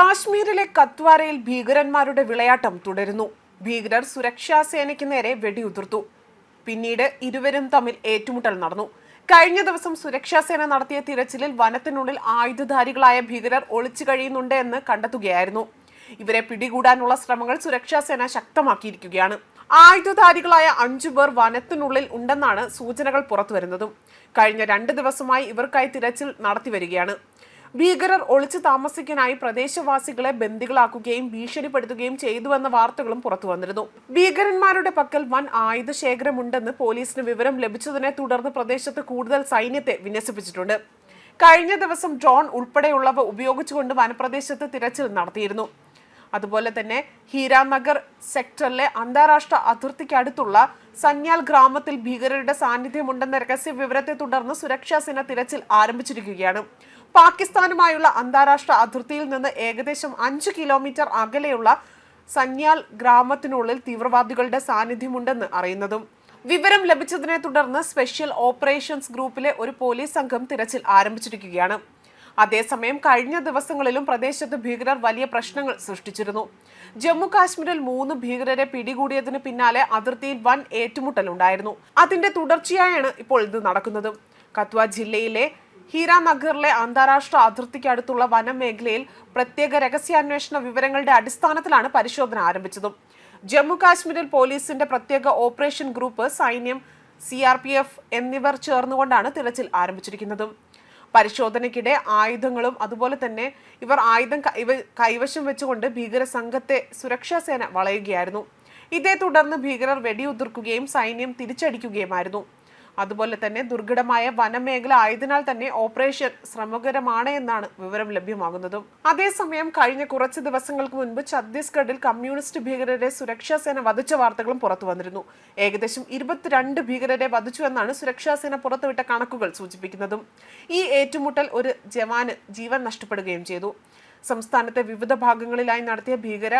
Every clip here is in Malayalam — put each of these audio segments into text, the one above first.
കാശ്മീരിലെ കത്വാരയിൽ ഭീകരന്മാരുടെ വിളയാട്ടം തുടരുന്നു. ഭീകരർ സുരക്ഷാ സേനയ്ക്ക് നേരെ വെടിയുതിർത്തു. പിന്നീട് ഇരുവരും തമ്മിൽ ഏറ്റുമുട്ടൽ നടന്നു. കഴിഞ്ഞ ദിവസം സുരക്ഷാ സേന നടത്തിയ തിരച്ചിലിൽ വനത്തിനുള്ളിൽ ആയുധധാരികളായ ഭീകരർ ഒളിച്ചു കഴിയുന്നുണ്ട് എന്ന് കണ്ടെത്തുകയായിരുന്നു. ഇവരെ പിടികൂടാനുള്ള ശ്രമങ്ങൾ സുരക്ഷാ സേന ശക്തമാക്കിയിരിക്കുകയാണ്. ആയുധധാരികളായ അഞ്ചു പേർ വനത്തിനുള്ളിൽ ഉണ്ടെന്നാണ് സൂചനകൾ പുറത്തുവരുന്നതും. കഴിഞ്ഞ രണ്ട് ദിവസമായി ഇവർക്കായി തിരച്ചിൽ നടത്തിവരികയാണ്. ഭീകരർ ഒളിച്ചു താമസിക്കാനായി പ്രദേശവാസികളെ ബന്ദികളാക്കുകയും ഭീഷണിപ്പെടുത്തുകയും ചെയ്തുവെന്ന വാർത്തകളും പുറത്തു വന്നിരുന്നു. ഭീകരന്മാരുടെ പക്കൽ വൻ ആയുധ ശേഖരമുണ്ടെന്ന് പോലീസിന് വിവരം ലഭിച്ചതിനെ തുടർന്ന് പ്രദേശത്ത് കൂടുതൽ സൈന്യത്തെ വിന്യസിപ്പിച്ചിട്ടുണ്ട്. കഴിഞ്ഞ ദിവസം ഡ്രോൺ ഉൾപ്പെടെയുള്ളവ ഉപയോഗിച്ചുകൊണ്ട് വനപ്രദേശത്ത് തിരച്ചിൽ നടത്തിയിരുന്നു. അതുപോലെ തന്നെ ഹീരാനഗർ സെക്ടറിലെ അന്താരാഷ്ട്ര അതിർത്തിക്ക് അടുത്തുള്ള സന്യാൽ ഗ്രാമത്തിൽ ഭീകരരുടെ സാന്നിധ്യമുണ്ടെന്ന രഹസ്യ വിവരത്തെ തുടർന്ന് സുരക്ഷാ സേന തിരച്ചിൽ ആരംഭിച്ചിരിക്കുകയാണ്. പാകിസ്ഥാനുമായുള്ള അന്താരാഷ്ട്ര അതിർത്തിയിൽ നിന്ന് ഏകദേശം അഞ്ച് കിലോമീറ്റർ അകലെയുള്ള സന്യാൽ ഗ്രാമത്തിനുള്ളിൽ തീവ്രവാദികളുടെ സാന്നിധ്യമുണ്ടെന്ന് അറിയുന്നതും. വിവരം ലഭിച്ചതിനെ തുടർന്ന് സ്പെഷ്യൽ ഓപ്പറേഷൻസ് ഗ്രൂപ്പിലെ ഒരു പോലീസ് സംഘം തിരച്ചിൽ ആരംഭിച്ചിരിക്കുകയാണ്. അതേസമയം കഴിഞ്ഞ ദിവസങ്ങളിലും പ്രദേശത്ത് ഭീകരർ വലിയ പ്രശ്നങ്ങൾ സൃഷ്ടിച്ചിരുന്നു. ജമ്മു കാശ്മീരിൽ മൂന്ന് ഭീകരരെ പിടികൂടിയതിന് പിന്നാലെ അതിർത്തിയിൽ വൻ ഏറ്റുമുട്ടലുണ്ടായിരുന്നു അതിന്റെ തുടർച്ചയായാണ് ഇപ്പോൾ ഇത് നടക്കുന്നത്. കത്വ ജില്ലയിലെ ഹീരാനഗറിലെ അന്താരാഷ്ട്ര അതിർത്തിക്ക് അടുത്തുള്ള വനമേഖലയിൽ പ്രത്യേക രഹസ്യാന്വേഷണ വിവരങ്ങളുടെ അടിസ്ഥാനത്തിലാണ് പരിശോധന ആരംഭിച്ചതും. ജമ്മു കാശ്മീരിൽ പോലീസിന്റെ പ്രത്യേക ഓപ്പറേഷൻ ഗ്രൂപ്പ് സൈന്യം സി ആർ പി എഫ് എന്നിവർ ചേർന്നുകൊണ്ടാണ് തിരച്ചിൽ ആരംഭിച്ചിരിക്കുന്നതും. പരിശോധനയ്ക്കിടെ ആയുധങ്ങളും അതുപോലെ തന്നെ ഇവർ ആയുധം ഇവ കൈവശം വെച്ചുകൊണ്ട് ഭീകര സംഘത്തെ സുരക്ഷാ സേന വളയുകയായിരുന്നു. ഇതേ തുടർന്ന് ഭീകരർ വെടിയുതിർക്കുകയും സൈന്യം തിരിച്ചടിക്കുകയുമായിരുന്നു. അതുപോലെ തന്നെ ദുർഘടമായ വനമേഖല ആയതിനാൽ തന്നെ ഓപ്പറേഷൻ ശ്രമകരമാണ് എന്നാണ് വിവരം ലഭ്യമാകുന്നതും. അതേസമയം കഴിഞ്ഞ കുറച്ച് ദിവസങ്ങൾക്ക് മുൻപ് ഛത്തീസ്ഗഡിൽ കമ്മ്യൂണിസ്റ്റ് ഭീകരരെ സുരക്ഷാ സേന വധിച്ച വാർത്തകളും പുറത്തു വന്നിരുന്നു. ഏകദേശം ഇരുപത്തിരണ്ട് ഭീകരരെ വധിച്ചു എന്നാണ് സുരക്ഷാ സേന പുറത്തുവിട്ട കണക്കുകൾ സൂചിപ്പിക്കുന്നതും. ഈ ഏറ്റുമുട്ടൽ ഒരു ജവാന് ജീവൻ നഷ്ടപ്പെടുകയും ചെയ്തു. സംസ്ഥാനത്തെ വിവിധ ഭാഗങ്ങളിലായി നടത്തിയ ഭീകര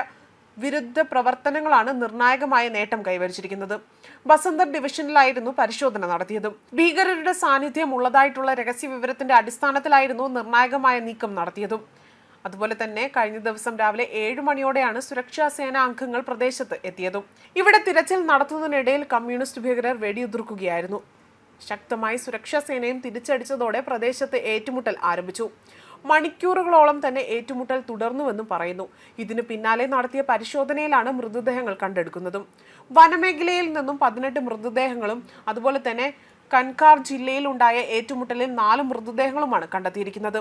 വിരുദ്ധ പ്രവർത്തനങ്ങളാണ് നിർണായകമായ നേട്ടം കൈവരിച്ചിരിക്കുന്നത്. ബസന്തർ ഡിവിഷനിലായിരുന്നു പരിശോധന നടത്തിയത്. ഭീകരരുടെ സാന്നിധ്യം ഉള്ളതായിട്ടുള്ള രഹസ്യ വിവരത്തിന്റെ അടിസ്ഥാനത്തിലായിരുന്നു നിർണായകമായ നീക്കം നടത്തിയതും. അതുപോലെ തന്നെ കഴിഞ്ഞ ദിവസം രാവിലെ ഏഴ് മണിയോടെയാണ് സുരക്ഷാ സേന അംഗങ്ങൾ പ്രദേശത്ത് എത്തിയതും. ഇവിടെ തിരച്ചിൽ നടത്തുന്നതിനിടയിൽ കമ്മ്യൂണിസ്റ്റ് ഭീകരർ വെടിയുതിർക്കുകയായിരുന്നു. ശക്തമായി സുരക്ഷാ സേനയും തിരിച്ചടിച്ചതോടെ പ്രദേശത്ത് ഏറ്റുമുട്ടൽ ആരംഭിച്ചു. മണിക്കൂറുകളോളം തന്നെ ഏറ്റുമുട്ടൽ തുടർന്നുവെന്നും പറയുന്നു. ഇതിനു പിന്നാലെ നടത്തിയ പരിശോധനയിലാണ് മൃതദേഹങ്ങൾ കണ്ടെടുക്കുന്നതും. വനമേഖലയിൽ നിന്നും പതിനെട്ട് മൃതദേഹങ്ങളും അതുപോലെ തന്നെ കൻകാർ ജില്ലയിൽ ഉണ്ടായ ഏറ്റുമുട്ടലിൽ നാല് മൃതദേഹങ്ങളുമാണ് കണ്ടെത്തിയിരിക്കുന്നത്.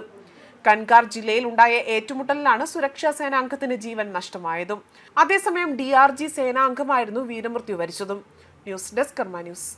കൻകാർ ജില്ലയിൽ ഉണ്ടായ ഏറ്റുമുട്ടലിലാണ് സുരക്ഷാ സേനാംഗത്തിന് ജീവൻ നഷ്ടമായതും. അതേസമയം ഡി ആർ ജി സേനാംഗമായിരുന്നു വീരമൃത്യു വരിച്ചതും. News desk Karma news.